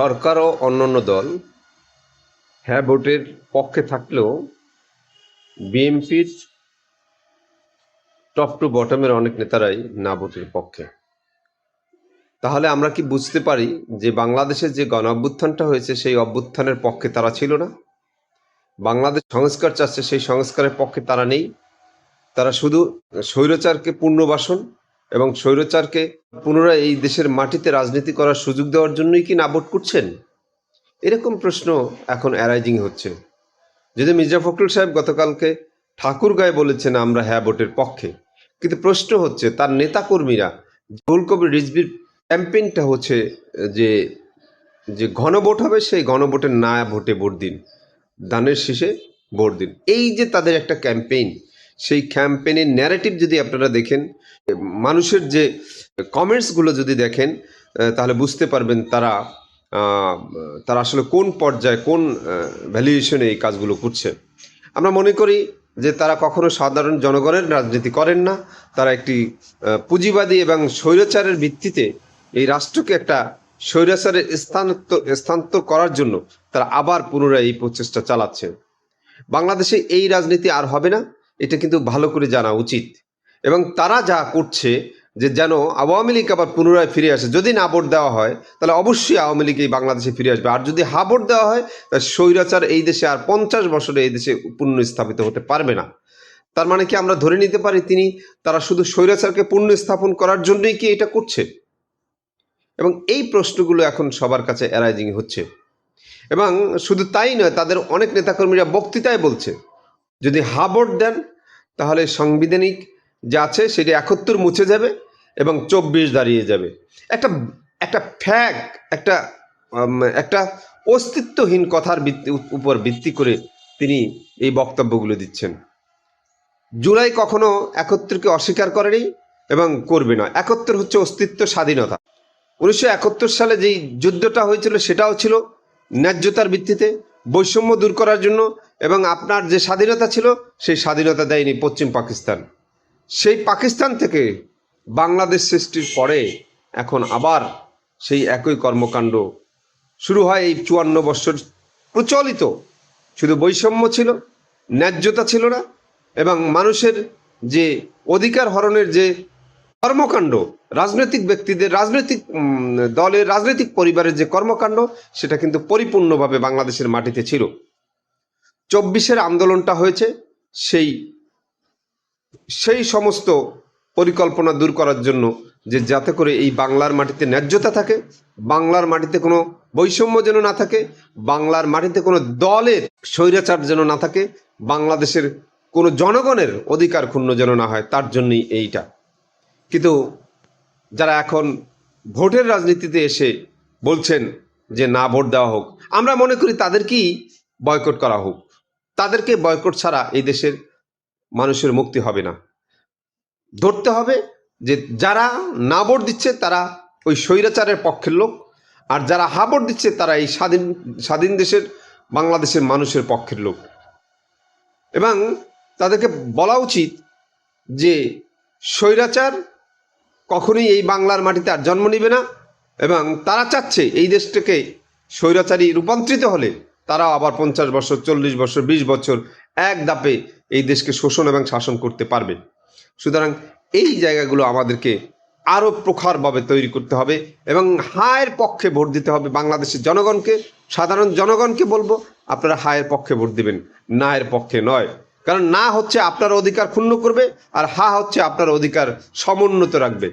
সরকার ও অন্যান্য দল হ্যাঁ ভোটের পক্ষে থাকলেও বিএনপির টপ টু বটমের অনেক নেতারাই না ভোটের পক্ষে। তাহলে আমরা কি বুঝতে পারি যে বাংলাদেশে যে গণ অভ্যুত্থানটা হয়েছে সেই অভ্যুত্থানের পক্ষে তারা ছিল না? বাংলাদেশ সংস্কার চাচ্ছে, সেই সংস্কারের পক্ষে তারা নেই। তারা শুধু স্বৈরচারকে পুনর্বাসন এবং স্বৈরচারকে পুনরায় এই দেশের মাটিতে রাজনীতি করার সুযোগ দেওয়ার জন্যই কি না ভোট করছেন? এরকম প্রশ্ন এখন অ্যারাইজিং হচ্ছে। যদি মির্জা ফখরুল সাহেব গতকালকে ঠাকুরগাঁয়ে বলেছেন আমরা হ্যাঁ ভোটের পক্ষে, কিন্তু প্রশ্ন হচ্ছে তার নেতাকর্মীরা জহুল কবির রিজবির ক্যাম্পেইনটা হচ্ছে যে যে ঘনভোট হবে সেই ঘনভোটের না ভোটে ভোট দিন, দানের শেষে ভোট দিন। এই যে তাদের একটা ক্যাম্পেইন সেই ক্যাম্পেনের ন্যারেটিভ যদি আপনারা দেখেন, মানুষের যে কমেন্টসগুলো যদি দেখেন তাহলে বুঝতে পারবেন তারা তারা আসলে কোন পর্যায়ে কোন ভ্যালুয়েশনে এই কাজগুলো করছে। আমরা মনে করি যে তারা কখনো সাধারণ জনগণের রাজনীতি করেন না, তারা একটি পুঁজিবাদী এবং স্বৈরাচারের ভিত্তিতে এই রাষ্ট্রকে একটা স্বৈরাচারের স্থানান্তর স্থানান্তর করার জন্য তারা আবার পুনরায় এই প্রচেষ্টা চালাচ্ছে। বাংলাদেশে এই রাজনীতি আর হবে না। এটা কিন্তু ভালো করে জানা উচিত। এবং তারা যা করছে যে যেন আওয়ামী লীগ আবার পুনরায় ফিরে আসে, যদি না ভোট দেওয়া হয়, তাহলে অবশ্যই আওয়ামী লীগ এই বাংলাদেশে ফিরে আসবে। আর যদি হা ভোট দেওয়া হয়, তাহলে স্বৈরাচার এই দেশে আর পঞ্চাশ বছরে এই দেশে পুনঃস্থাপিত হতে পারবে না। তার মানে কি আমরা ধরে নিতে পারি তিনি, তারা শুধু স্বৈরাচারকে পুনঃস্থাপন করার জন্যই কি এটা করছে? এবং এই প্রশ্নগুলো এখন সবার কাছে অ্যারাইজিং হচ্ছে। এবং শুধু তাই নয়, তাদের অনেক নেতাকর্মীরা বক্তৃতায় বলছে যদি হা দেন, তাহলে সাংবিধানিক যা আছে সেটি একাত্তর মুছে যাবে এবং চব্বিশ দাঁড়িয়ে যাবে। একটা একটা ফ্যাক একটা একটা অস্তিত্বহীন কথার উপর ভিত্তি করে তিনি এই বক্তব্যগুলো দিচ্ছেন। জুলাই কখনো একত্রকে অস্বীকার করেনি এবং করবে না একত্তর হচ্ছে অস্তিত্ব স্বাধীনতা। উনিশশো একাত্তর সালে যেই যুদ্ধটা হয়েছিল সেটাও ছিল ন্যায্যতার ভিত্তিতে। বৈষম্য দূর করার জন্য এবং আপনার যে স্বাধীনতা ছিল, সেই স্বাধীনতা দেয়নি পশ্চিম পাকিস্তান। সেই পাকিস্তান থেকে বাংলাদেশ সৃষ্টির পরে এখন আবার সেই একই কর্মকাণ্ড শুরু হয়। এই চুয়ান্ন বৎসর প্রচলিত শুধু বৈষম্য ছিল, ন্যায্যতা ছিল না, এবং মানুষের যে অধিকার হরণের যে কর্মকাণ্ড, রাজনৈতিক ব্যক্তিদের, রাজনৈতিক দলের, রাজনৈতিক পরিবারের যে কর্মকাণ্ড, সেটা কিন্তু পরিপূর্ণভাবে বাংলাদেশের মাটিতে ছিল। চব্বিশের আন্দোলনটা হয়েছে, সেই সেই সমস্ত পরিকল্পনা দূর করার জন্য যে যাতে করে এই বাংলার মাটিতে ন্যায্যতা থাকে, বাংলার মাটিতে কোনো বৈষম্য যেন না থাকে, বাংলার মাটিতে কোনো দলের স্বৈরাচার যেন না থাকে, বাংলাদেশের কোনো জনগণের অধিকার ক্ষুণ্ণ যেন না হয়, তার জন্যই এইটা। কিন্তু যারা এখন ভোটের রাজনীতিতে এসে বলছেন যে না, ভোট দেওয়া হোক, আমরা মনে করি তাদেরকেই বয়কট করা হোক। তাদেরকে বয়কট ছাড়া এই দেশের মানুষের মুক্তি হবে না। ধরতে হবে যে যারা না ভোট দিচ্ছে তারা ওই স্বৈরাচারের পক্ষের লোক, আর যারা হা ভোট দিচ্ছে তারা এই স্বাধীন স্বাধীন দেশের, বাংলাদেশের মানুষের পক্ষের লোক। এবং তাদেরকে বলা উচিত যে স্বৈরাচার কখনোই এই বাংলার মাটিতে আর জন্ম নেবে না, এবং তারা চাচ্ছে এই দেশটাকে স্বৈরাচারী রূপান্তরিত হলে তারাও আবার পঞ্চাশ বছর, চল্লিশ বছর, বিশ বছর এক দাপে এই দেশকে শোষণ এবং শাসন করতে পারবে। সুতরাং এই জায়গাগুলো আমাদেরকে আরও প্রখরভাবে তৈরি করতে হবে এবং হায়ের পক্ষে ভোট দিতে হবে বাংলাদেশের জনগণকে। সাধারণ জনগণকে বলব, আপনারা হায়ের পক্ষে ভোট দিবেন, না এর পক্ষে নয়। কারণ না হচ্ছে আপনার অধিকার ক্ষুণ্ণ করবে, আর হা হচ্ছে আপনার অধিকার সমুন্নত রাখবে।